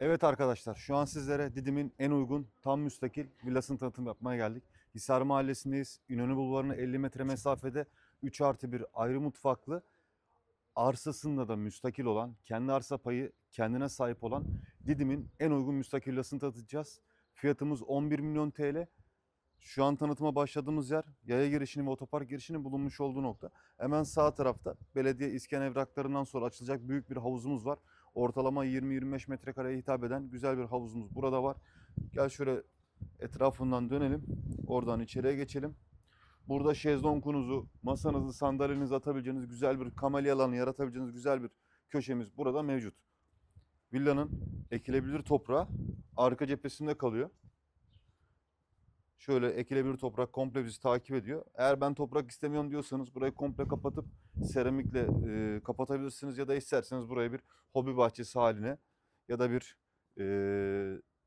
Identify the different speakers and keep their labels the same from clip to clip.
Speaker 1: Evet arkadaşlar şu an sizlere Didim'in en uygun tam müstakil villasını tanıtım yapmaya geldik. Hisar Mahallesi'ndeyiz. İnönü Bulvarı'na 50 metre mesafede 3 artı 1 ayrı mutfaklı arsasında da müstakil olan, kendi arsa payı kendine sahip olan Didim'in en uygun müstakil villasını tanıtacağız. Fiyatımız 11 milyon TL. Şu an tanıtıma başladığımız yer yaya girişinin ve otopark girişinin bulunmuş olduğu nokta. Hemen sağ tarafta belediye iskan evraklarından sonra açılacak büyük bir havuzumuz var. Ortalama 20-25 metrekareye hitap eden güzel bir havuzumuz burada var. Gel şöyle etrafından dönelim. Oradan içeriye geçelim. Burada şezlongunuzu, masanızı, sandalyenizi atabileceğiniz güzel bir kamelya alanı yaratabileceğiniz güzel bir köşemiz burada mevcut. Villanın ekilebilir toprağı arka cephesinde kalıyor. Şöyle ekilebilir toprak komple bizi takip ediyor. Eğer ben toprak istemiyorum diyorsanız burayı komple kapatıp seramikle e, kapatabilirsiniz ya da isterseniz burayı bir hobi bahçesi haline ya da bir e,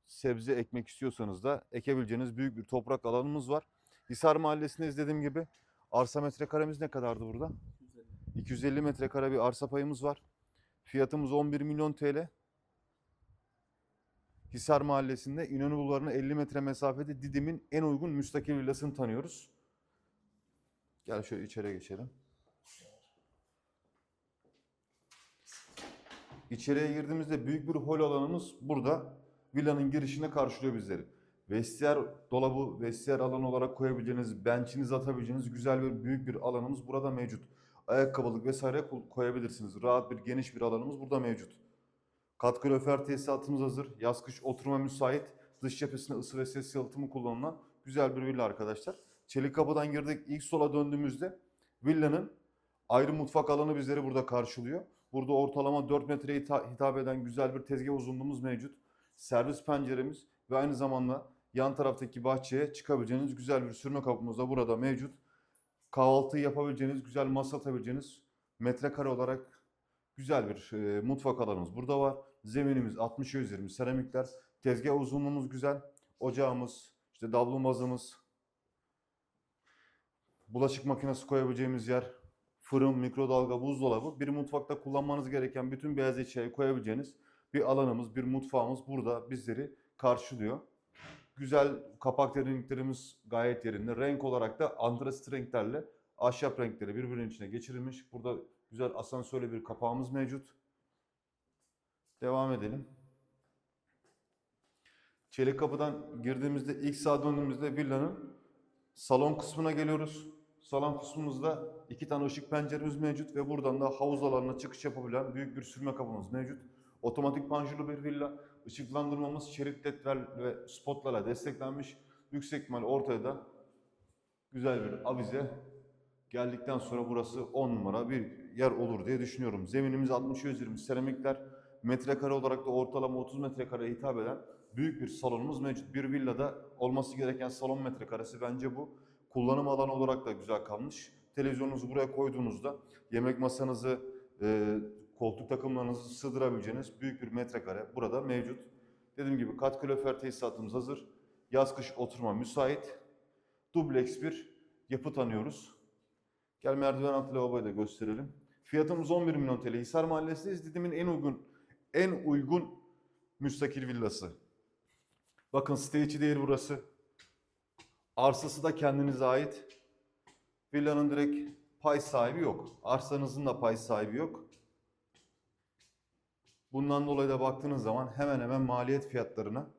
Speaker 1: sebze ekmek istiyorsanız da ekebileceğiniz büyük bir toprak alanımız var. Hisar Mahallesi'nde dediğim gibi arsa metrekaremiz ne kadardı burada? 250 metrekare bir arsa payımız var. Fiyatımız 11 milyon TL. Hisar Mahallesi'nde İnönü Bulvarı'na 50 metre mesafede Didim'in en uygun müstakil villasını tanıyoruz. Gel şöyle içeri geçelim. İçeriye girdiğimizde büyük bir hol alanımız burada. Villanın girişine karşılıyor bizleri. Vestiyer dolabı, vestiyer alanı olarak koyabileceğiniz, benchinizi atabileceğiniz güzel bir büyük bir alanımız burada mevcut. Ayakkabılık vesaire ko- koyabilirsiniz. Rahat bir geniş bir alanımız burada mevcut. Katkı löfer tesisatımız hazır. Yaz kış oturma müsait. Dış cephesinde ısı ve ses yalıtımı kullanılan güzel bir villa arkadaşlar. Çelik kapıdan girdik. İlk sola döndüğümüzde villanın ayrı mutfak alanı bizleri burada karşılıyor. Burada ortalama 4 metreye hita- hitap eden güzel bir tezgah uzunluğumuz mevcut. Servis penceremiz ve aynı zamanda yan taraftaki bahçeye çıkabileceğiniz güzel bir sürme kapımız da burada mevcut. Kahvaltı yapabileceğiniz, güzel masa atabileceğiniz metrekare olarak güzel bir e, mutfak alanımız burada var. Zeminimiz 60'a 120 seramikler. Tezgah uzunluğumuz güzel. Ocağımız, işte davlumbazımız, bulaşık makinesi koyabileceğimiz yer, fırın, mikrodalga, buzdolabı. Bir mutfakta kullanmanız gereken bütün beyaz eşyayı koyabileceğiniz bir alanımız, bir mutfağımız burada bizleri karşılıyor. Güzel kapak derinliklerimiz gayet yerinde. Renk olarak da antrasit renklerle ahşap renkleri birbirinin içine geçirilmiş. Burada güzel asansörle bir kapağımız mevcut. Devam edelim. Çelik kapıdan girdiğimizde ilk sağa döndüğümüzde villanın salon kısmına geliyoruz. Salon kısmımızda iki tane ışık penceremiz mevcut ve buradan da havuz alanına çıkış yapabilen büyük bir sürme kapımız mevcut. Otomatik panjurlu bir villa. Işıklandırmamız şerit ledler ve spotlarla desteklenmiş. Yüksek ihtimal ortaya da güzel bir avize geldikten sonra burası 10 numara bir yer olur diye düşünüyorum. Zeminimiz 60-120 seramikler. Metrekare olarak da ortalama 30 metrekareye hitap eden büyük bir salonumuz mevcut. Bir villada olması gereken salon metrekaresi bence bu. Kullanım alanı olarak da güzel kalmış. Televizyonunuzu buraya koyduğunuzda yemek masanızı, e, koltuk takımlarınızı sığdırabileceğiniz büyük bir metrekare burada mevcut. Dediğim gibi kat kalorifer tesisatımız hazır. Yaz kış oturma müsait. Dubleks bir yapı tanıyoruz. Gel merdiven altı lavaboyu da gösterelim. Fiyatımız 11 milyon TL. Hisar Mahallesi'ndeyiz. Didim'in en uygun en uygun müstakil villası. Bakın site içi değil burası. Arsası da kendinize ait. Villanın direkt pay sahibi yok. Arsanızın da pay sahibi yok. Bundan dolayı da baktığınız zaman hemen hemen maliyet fiyatlarına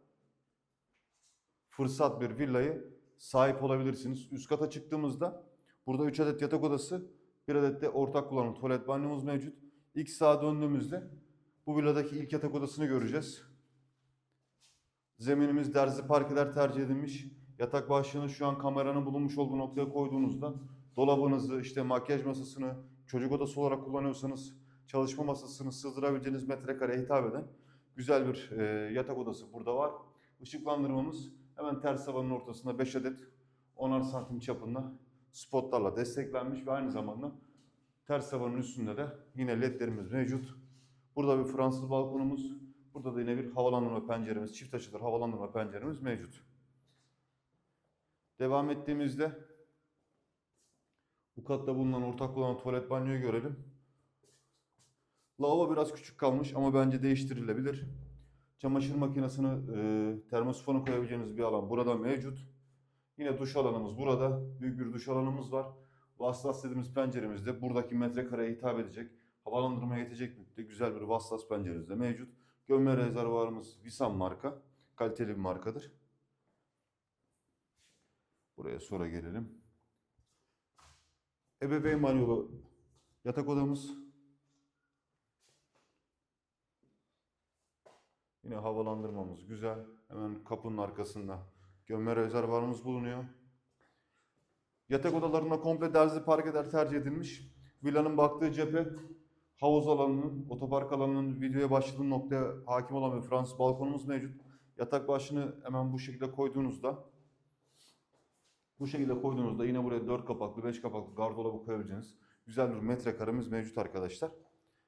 Speaker 1: fırsat bir villayı sahip olabilirsiniz. Üst kata çıktığımızda burada 3 adet yatak odası, bir adet de ortak kullanım tuvalet banyomuz mevcut. İlk sağa döndüğümüzde bu villadaki ilk yatak odasını göreceğiz. Zeminimiz derzi parkeler tercih edilmiş. Yatak başlığını şu an kameranın bulunmuş olduğu noktaya koyduğunuzda dolabınızı, işte makyaj masasını, çocuk odası olarak kullanıyorsanız çalışma masasını sığdırabileceğiniz metrekareye hitap eden güzel bir e, yatak odası burada var. Işıklandırmamız hemen ters tavanın ortasında 5 adet 10'ar santim çapında spotlarla desteklenmiş ve aynı zamanda ters tavanın üstünde de yine ledlerimiz mevcut. Burada bir Fransız balkonumuz, burada da yine bir havalandırma penceremiz, çift açılır havalandırma penceremiz mevcut. Devam ettiğimizde bu katta bulunan ortak kullanım tuvalet banyoyu görelim. Lavabo biraz küçük kalmış ama bence değiştirilebilir. Çamaşır makinesini, e, termosifonu koyabileceğiniz bir alan burada mevcut. Yine duş alanımız burada. Büyük bir duş alanımız var. Vasıtas dediğimiz penceremiz de buradaki metrekareye hitap edecek. Havalandırmaya yetecek büyüklükte güzel bir vasıtas penceremiz de mevcut. Gömme rezervuarımız Visan marka. Kaliteli bir markadır. Buraya sonra gelelim. Ebeveyn banyolu yatak odamız. Yine havalandırmamız güzel. Hemen kapının arkasında gömme rezervuarımız bulunuyor. Yatak odalarında komple derzli parkeler tercih edilmiş. Villanın baktığı cephe havuz alanının, otopark alanının videoya başladığım noktaya hakim olan bir Fransız balkonumuz mevcut. Yatak başını hemen bu şekilde koyduğunuzda bu şekilde koyduğunuzda yine buraya 4 kapaklı, 5 kapaklı gardırobı koyabileceğiniz güzel bir metrekaremiz mevcut arkadaşlar.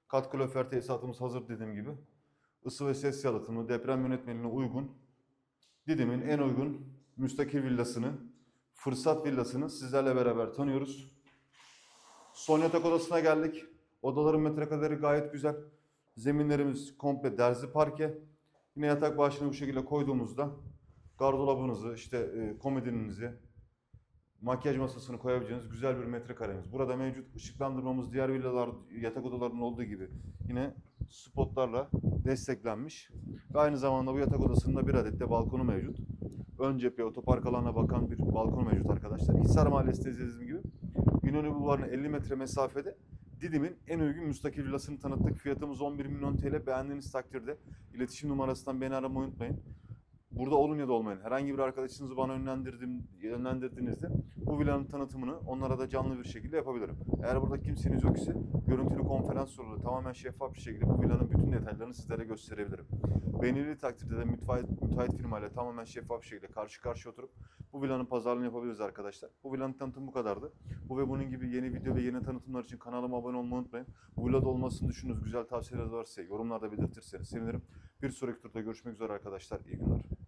Speaker 1: Kat kalorifer tesisatımız hazır dediğim gibi. Isı ve ses yalıtımı deprem yönetmeliğine uygun. Didim'in en uygun müstakil villasını, fırsat villasını sizlerle beraber tanıyoruz. Son yatak odasına geldik. Odaların metrekareleri gayet güzel. Zeminlerimiz komple derzi parke. Yine yatak başını bu şekilde koyduğumuzda gardırobunuzu, işte e, komodininizi, makyaj masasını koyabileceğiniz güzel bir metrekaremiz. Burada mevcut ışıklandırmamız diğer villalar, yatak odalarının olduğu gibi yine spotlarla desteklenmiş. Ve aynı zamanda bu yatak odasında bir adet de balkonu mevcut. Ön cephe otopark alanına bakan bir balkon mevcut arkadaşlar. Hisar Mahallesi'nde dediğim gibi İnönü Bulvarı'na 50 metre mesafede Didim'in en uygun müstakil villasını tanıttık. Fiyatımız 11 milyon TL. Beğendiğiniz takdirde iletişim numarasından beni aramayı unutmayın. Burada olun ya da olmayın. Herhangi bir arkadaşınızı bana yönlendirdim, yönlendirdiğinizde bu villanın tanıtımını onlara da canlı bir şekilde yapabilirim. Eğer burada kimseniz yok ise görüntülü konferans yoluyla tamamen şeffaf bir şekilde bu villanın bütün detaylarını sizlere gösterebilirim. Beğenildiği takdirde de müteahhit, müteahhit firmayla tamamen şeffaf bir şekilde karşı karşıya oturup bu villanın pazarlığını yapabiliriz arkadaşlar. Bu villanın tanıtımı bu kadardı. Bu ve bunun gibi yeni video ve yeni tanıtımlar için kanalıma abone olmayı unutmayın. Bu villada olmasını düşündüğünüz güzel tavsiyeler varsa yorumlarda belirtirseniz sevinirim. Bir sonraki turda görüşmek üzere arkadaşlar. İyi günler.